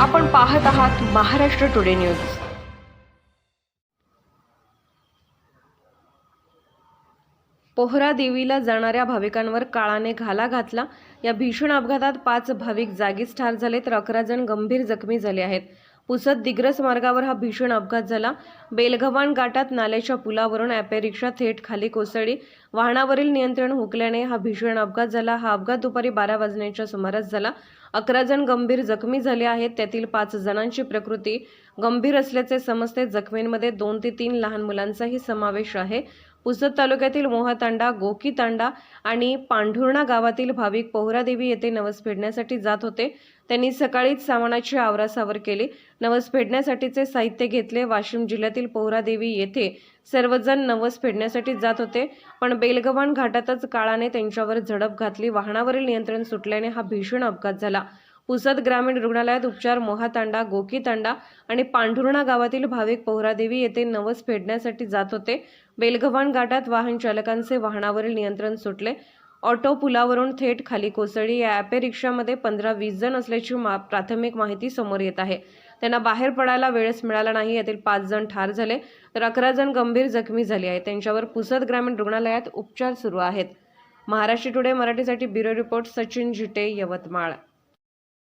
आपण पाहत आहात महाराष्ट्र टुडे न्यूज. पोहरा देवीला जाणाऱ्या भाविकांवर काळाने घाला घातला. या भीषण अपघातात पाच भाविक जागीच ठार झाले तर अकरा जण गंभीर जखमी झाले आहेत. पुसद दिग्रस मार्गावर हा भीषण अपघात झाला. बेलगव्हाण घाटात नाल्याच्या पुलावरून ॲपे रिक्षा थेट खाली कोसळली. वाहनावरील नियंत्रण हुकल्याने हा भीषण अपघात झाला. हा अपघात दुपारी बारा वाजण्याच्या सुमारास झाला. अकरा जण गंभीर जखमी झाले आहेत. त्यातील पाच जणांची प्रकृती गंभीर असल्याचे समजते. जखमींमध्ये दोन ते तीन लहान मुलांचाही समावेश आहे. पुसद तालुक्यातील मोहतांडा गोकीतांडा आणि पांढुर्णा गावातील भाविक पोहरादेवी येथे नवस फेडण्यासाठी जात होते. त्यांनी सकाळीच सामानाची आवरासावर केली. नवस फेडण्यासाठीचे साहित्य घेतले. वाशिम जिल्ह्यातील पोहरादेवी येथे सर्वजण नवस फेडण्यासाठी जात होते. पण बेलगव्हाण घाटातच काळाने त्यांच्यावर झडप घातली. वाहनावरील नियंत्रण सुटल्याने हा भीषण अपघात झाला. पुसद ग्रामीण रुग्णालयात उपचार मोहातांडा गोकीतांडा आणि पांढुर्णा गावातील भाविक पोहरादेवी येथे नवस फेडण्यासाठी जात होते. बेलगव्हाण घाटात वाहन चालकांचे वाहनावरील नियंत्रण सुटले. ऑटो पुलावरून थेट खाली कोसळली. या ॲपे रिक्षामध्ये पंधरा वीस जण असल्याची मा प्राथमिक माहिती समोर येत आहे. त्यांना बाहेर पडायला वेळच मिळाला नाही. यातील पाच जण ठार झाले तर अकरा जण गंभीर जखमी झाले आहेत. त्यांच्यावर पुसद ग्रामीण रुग्णालयात उपचार सुरू आहेत. महाराष्ट्र टुडे मराठीसाठी ब्युरो रिपोर्ट सचिन झिटे यवतमाळ.